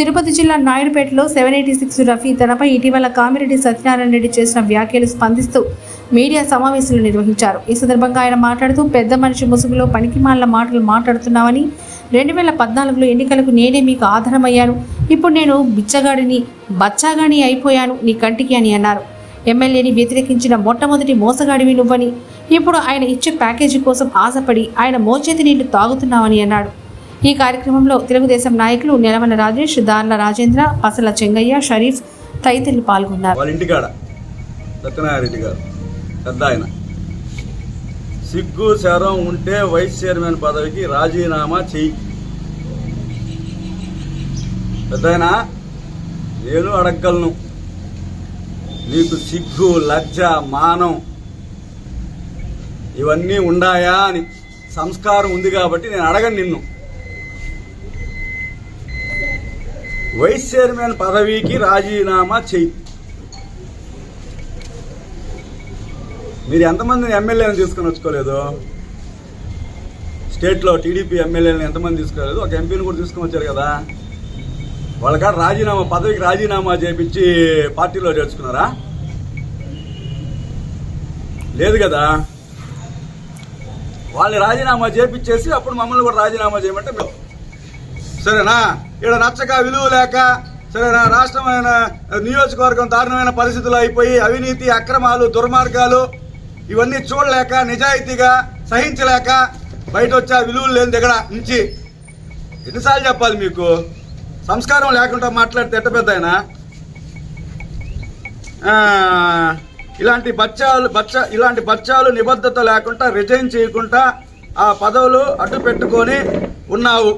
తిరుపతి జిల్లా నాయుడుపేటలో seven eighty six Rafi తనపై ఇటీవల కామిరెడ్డి సత్యనారాయణ రెడ్డి చేసిన వ్యాఖ్యలు స్పందిస్తూ మీడియా సమావేశాలు నిర్వహించారు. ఈ సందర్భంగా ఆయన మాట్లాడుతూ పెద్ద మనిషి ముసుగులో పనికిమాల మాటలు మాట్లాడుతున్నామని రెండు వేల పద్నాలుగులో ఎన్నికలకు నేనే మీకు ఆధారమయ్యాను. ఇప్పుడు నేను బిచ్చగాడిని బచ్చాగాని అయిపోయాను నీ కంటికి అని అన్నారు. ఎమ్మెల్యేని వ్యతిరేకించిన మొట్టమొదటి మోసగాడివి నువ్వని. ఇప్పుడు ఆయన ఇచ్చే ప్యాకేజీ కోసం ఆశపడి ఆయన మోచేతి నీళ్ళు తాగుతున్నావని అన్నాడు. ఈ కార్యక్రమంలో తెలుగుదేశం నాయకులు నెలవన రాజేష్ దార్ల రాజేంద్ర పసల చెంగయ్య షరీఫ్ తదితరులు పాల్గొన్నారు. వాళ్ళ ఇంటికాడ సత్యనారాయణ గారు పెద్ద ఆయన. సిగ్గు శరం ఉంటే వైస్ చైర్మన్ పదవికి రాజీనామా చెయ్యి. పెద్దాయన నేను అడగలను నీకు సిగ్గు లజ్జ మానం ఇవన్నీ ఉండాయా అని సంస్కారం ఉంది కాబట్టి నేను అడగను నిన్ను. వైస్ చైర్మన్ పదవికి రాజీనామా చెయ్యి మీరు ఎంతమందిని ఎమ్మెల్యేని తీసుకొని వచ్చుకోలేదు? స్టేట్లో టీడీపీ ఎమ్మెల్యేలను ఎంతమంది తీసుకోలేదు? ఒక ఎంపీని కూడా తీసుకొని వచ్చారు కదా. వాళ్ళకాడ రాజీనామా పదవికి రాజీనామా చేపించి పార్టీలో చేర్చుకున్నారా? లేదు కదా. వాళ్ళని రాజీనామా చేపించేసి అప్పుడు మమ్మల్ని కూడా రాజీనామా చేయమంటే మేము సరేనా? ఇక్కడ నచ్చక విలువ లేక సరేనా? రాష్ట్రమైన నియోజకవర్గం దారుణమైన పరిస్థితులు అయిపోయి అవినీతి అక్రమాలు దుర్మార్గాలు ఇవన్నీ చూడలేక నిజాయితీగా సహించలేక బయట వచ్చే విలువలు లేని దగ్గర నుంచి ఎన్నిసార్లు చెప్పాలి మీకు? సంస్కారం లేకుండా మాట్లాడితే ఎట్ట పెద్ద ఆయన? ఇలాంటి బచ్చాలు బచ్చ ఇలాంటి బచ్చాలు నిబద్ధత లేకుండా రిజైన్ చేయకుండా ఆ పదవులు అడ్డు పెట్టుకొని ఉన్నావు.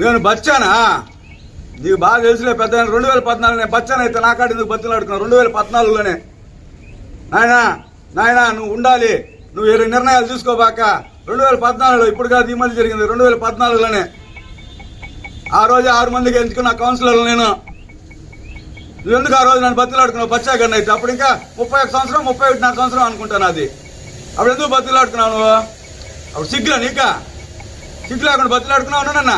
నేను బచ్చానా? నీకు బాగా తెలుసులే పెద్ద రెండు వేల పద్నాలుగు నేను బచ్చాను? అయితే నాకాడ బతులు ఆడుకున్నావు రెండు వేల పద్నాలుగులోనే. నాయనా నాయనా నువ్వు ఉండాలి. నువ్వు ఏ నిర్ణయాలు తీసుకోబాక. రెండు వేల పద్నాలుగులో ఇప్పుడు కాదు ఈ మధ్య జరిగింది. రెండు వేల పద్నాలుగులోనే. ఆ రోజు ఆరు మందికి ఎంచుకున్న కౌన్సిలర్లు నేను. నువ్వు ఎందుకు ఆ రోజు నన్ను బతులాడుకున్నావు బచ్చాగండి అయితే. అప్పుడు ఇంకా ముప్పై ఒక సంవత్సరం ముప్పై ఒకటి నాలుగు సంవత్సరం అనుకుంటాను అది అప్పుడు ఎందుకు బతులాడుకున్నావు నువ్వు? అప్పుడు సిగ్గులా నీకా? సిగ్గు లేకుండా బతులాడుకున్నావు నన్న?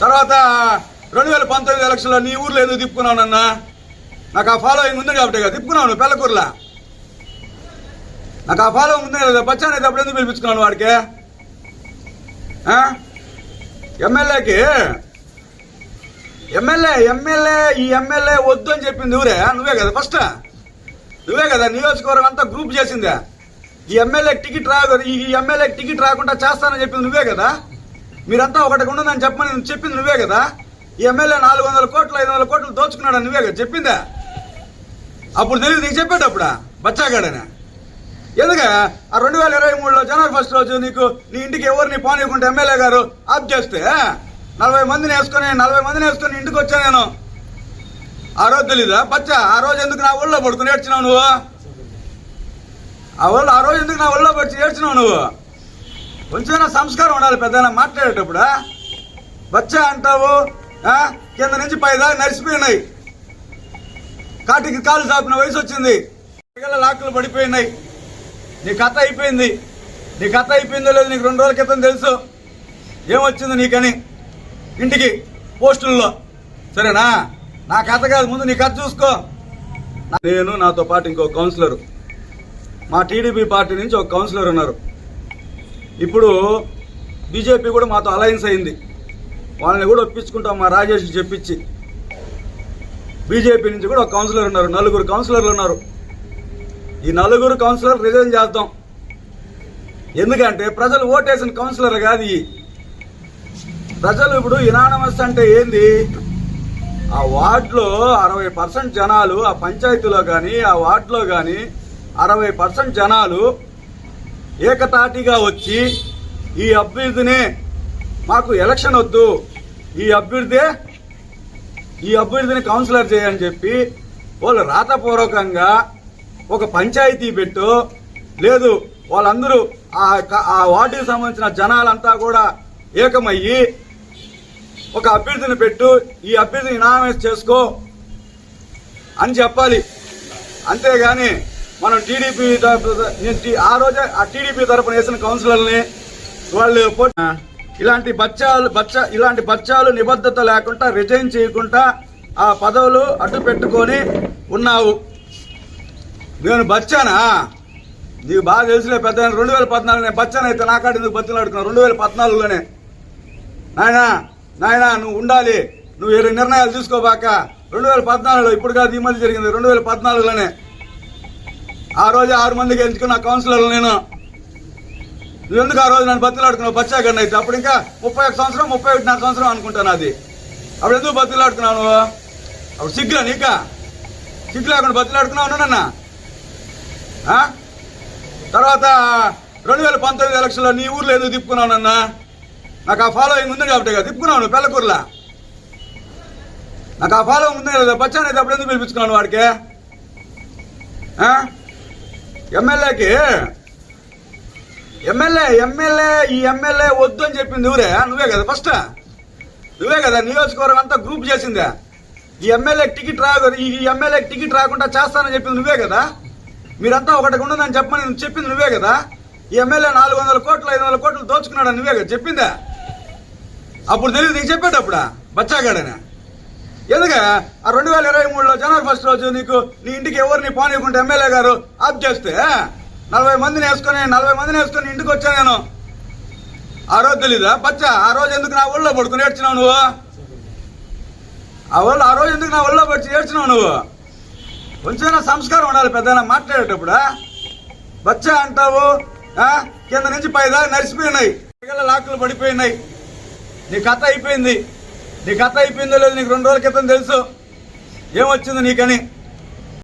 తర్వాత రెండు వేల పంతొమ్మిది ఎలక్షన్లో నీ ఊర్లో ఎందుకు తిప్పుకున్నానన్నా నాకు ఆ ఫాలోయింగ్ ఉంది కాబట్టి కదా తిప్పుకున్నావు నువ్వు పెళ్ళకూరులా? నాకు ఆ ఫాలోయింగ్ ఉంది కదా బచ్చాన్ అయితే అప్పుడు ఎందుకు పిలిపించుకున్నాను వాడికి? ఎమ్మెల్యేకి? ఎమ్మెల్యే ఎమ్మెల్యే ఈ ఎమ్మెల్యే వద్దు అని చెప్పింది ఊరే? నువ్వే కదా ఫస్ట్ నువ్వే కదా నియోజకవర్గం అంతా గ్రూప్ చేసిందే. ఈ ఎమ్మెల్యే టికెట్ రా ఈ ఎమ్మెల్యే టికెట్ రాకుండా చేస్తానని చెప్పింది నువ్వే కదా? మీరంతా ఒకటి ఉండదని చెప్పమని చెప్పింది నువ్వే కదా? ఈ ఎమ్మెల్యే నాలుగు వందల కోట్లు ఐదు వందల కోట్లు దోచుకున్నాడు నువ్వే కదా చెప్పిందా? అప్పుడు తెలియదు నీకు చెప్పాడు అప్పుడా బచ్చాగాడనే? ఎందుక? ఆ రెండు వేల ఇరవై మూడులో జనవరి ఫస్ట్ రోజు నీకు నీ ఇంటికి ఎవరిని పోనీయకుంటే ఎమ్మెల్యే గారు ఆప్ చేస్తే నలభై మందిని వేసుకొని నలభై మందిని వేసుకొని ఇంటికి వచ్చా నేను? ఆ రోజు తెలీదా? బచ్చా ఆ రోజు ఎందుకు నా ఊళ్ళో పడుకుని ఏడ్చినావు నువ్వు? ఆ ఒళ్ళు ఆ రోజు ఎందుకు నా ఊళ్ళో పడిచి ఏడ్చినావు నువ్వు? కొంచెమైనా సంస్కారం ఉండాలి పెద్ద మాట్లాడేటప్పుడు బచ్చా అంటావు కింద నుంచి పైదా నడిచిపోయినాయి. కాటికి కాలు చాపిన వయసు వచ్చింది. పిల్లల పడిపోయినాయి. నీ కథ అయిపోయింది. నీ కథ అయిపోయిందో లేదో నీకు రెండు రోజుల క్రితం తెలుసు. ఏమొచ్చింది నీకని? ఇంటికి పోస్టుల్లో. సరేనా? నా కథ కాదు ముందు నీ కథ చూసుకో. నేను నాతో పాటు ఇంకో కౌన్సిలర్. మా టీడీపీ పార్టీ నుంచి ఒక కౌన్సిలర్ ఉన్నారు. ఇప్పుడు బీజేపీ కూడా మాతో అలయన్స్ అయింది. వాళ్ళని కూడా ఒప్పించుకుంటాం మా రాజేష్ చెప్పించి. బీజేపీ నుంచి కూడా ఒక కౌన్సిలర్ ఉన్నారు నలుగురు కౌన్సిలర్లు ఉన్నారు. ఈ నలుగురు కౌన్సిలర్ రిజైన్ చేద్దాం. ఎందుకంటే ప్రజలు ఓటేసిన కౌన్సిలర్ కాదు ఈ. ప్రజలు ఇప్పుడు ఇనానమస్ అంటే ఏంది? ఆ వార్డులో అరవై పర్సెంట్ జనాలు ఆ పంచాయతీలో కానీ ఆ వార్డులో కానీ అరవై పర్సెంట్ జనాలు ఏకతాటిగా వచ్చి ఈ అభ్యర్థినే మాకు ఎలక్షన్ వద్దు. ఈ అభ్యర్థే ఈ అభ్యర్థిని కౌన్సిలర్ చేయని చెప్పి వాళ్ళు రాతపూర్వకంగా ఒక పంచాయతీ పెట్టు. లేదు వాళ్ళందరూ ఆ ఆ వార్డుకి సంబంధించిన జనాలంతా కూడా ఏకమయ్యి ఒక అభ్యర్థిని పెట్టు. ఈ అభ్యర్థిని నామినేట్ చేసుకో అని చెప్పాలి. అంతేగాని మనం టీడీపీ ఆ రోజే ఆ టీడీపీ తరఫున వేసిన కౌన్సిలర్ని వాళ్ళు ఇలాంటి బచ్చాలు బచ్చ ఇలాంటి బచ్చాలు నిబద్ధత లేకుండా రిజైన్ చేయకుండా ఆ పదవులు అడ్డు పెట్టుకొని ఉన్నావు. నేను బచ్చానా? నీకు బాగా తెలుసులే పెద్ద రెండు వేల పద్నాలుగు నేను బచ్చానైతే నాకాడి ఎందుకు బతులు రెండు వేల పద్నాలుగులోనే. నాయనా నాయనా నువ్వు ఉండాలి. నువ్వు వేరే నిర్ణయాలు తీసుకోబాక. రెండు వేల పద్నాలుగులో ఇప్పుడు కాదు ఈ మధ్య జరిగింది. రెండు వేల పద్నాలుగులోనే. ఆ రోజు ఆరు మందికి ఎంచుకున్న కౌన్సిలర్లు నేను. ఎందుకు ఆ రోజు నన్ను బతిలాడుకున్నావు బచ్చాగండి అయితే. అప్పుడు ఇంకా ముప్పై ఒక సంవత్సరం ముప్పై ఒకటిన్నర సంవత్సరం అనుకుంటాను అది అప్పుడు ఎందుకు బతిలాడుకున్నావు నువ్వు? అప్పుడు సిగ్గులా నీకా? సిగ్గు లేకుండా బతిలాడుకున్నావు నన్న? తర్వాత రెండు వేల పంతొమ్మిది ఎలక్షన్లో నీ ఊర్లో ఎందుకు తిప్పుకున్నావు నన్న? నాకు ఆ ఫాలోయింగ్ ఉంది కాబట్టి కదా. తిప్పుకున్నావు నువ్వు పెళ్ళకూరలా? నాకు ఆ ఫాలోయింగ్ ఉంది కదా. బచ్చానైతే అప్పుడు ఎందుకు పిలిపించుకున్నాను వాడికి? ఆ? ఎమ్మెల్యేకి ఎమ్మెల్యే ఎమ్మెల్యే ఈ ఎమ్మెల్యే వద్దు అని చెప్పింది ఊరే నువ్వే కదా ఫస్ట్ నువ్వే కదా నియోజకవర్గం అంతా గ్రూప్ చేసిందే. ఈ ఎమ్మెల్యే టికెట్ రా ఈ ఎమ్మెల్యే టికెట్ రాకుండా చేస్తానని చెప్పింది నువ్వే కదా? మీరంతా ఒకటి ఉండదని చెప్పమని నువ్వు చెప్పింది నువ్వే కదా? ఈ ఎమ్మెల్యే నాలుగు వందల కోట్లు ఐదు వందల కోట్లు దోచుకున్నాడని నువ్వే కదా చెప్పిందా? అప్పుడు తెలియదు నీకు చెప్పేటప్పుడా? బచ్చాగాడనే? ఎందుక? ఆ రెండు వేల ఇరవై మూడులో జనవరి ఫస్ట్ రోజు నీకు నీ ఇంటికి ఎవరిని పోనీయకుంటే ఎమ్మెల్యే గారు ఆప్ చేస్తే నలభై మందిని వేసుకొని నలభై మందిని వేసుకొని ఇంటికి వచ్చా నేను? ఆ రోజు తెలీదా? బచ్చా ఆ రోజు ఎందుకు నా ఒళ్ళో పడుకుని ఏడ్చినావు నువ్వు? ఆ ఒళ్ళు ఆ రోజు ఎందుకు నా ఒళ్ళో పడిచి ఏడ్చినావు నువ్వు? కొంచెమైనా సంస్కారం ఉండాలి పెద్ద మాట్లాడేటప్పుడు బచ్చా అంటావు కింద నుంచి పైదా నడిచిపోయినాయి. పిల్లల లాక్కులు పడిపోయినాయి. నీ కథ అయిపోయింది. నీ అట్లా అయిపోయిందో లేదు నీకు రెండు రోజుల క్రితం తెలుసు. ఏమొచ్చింది నీకని?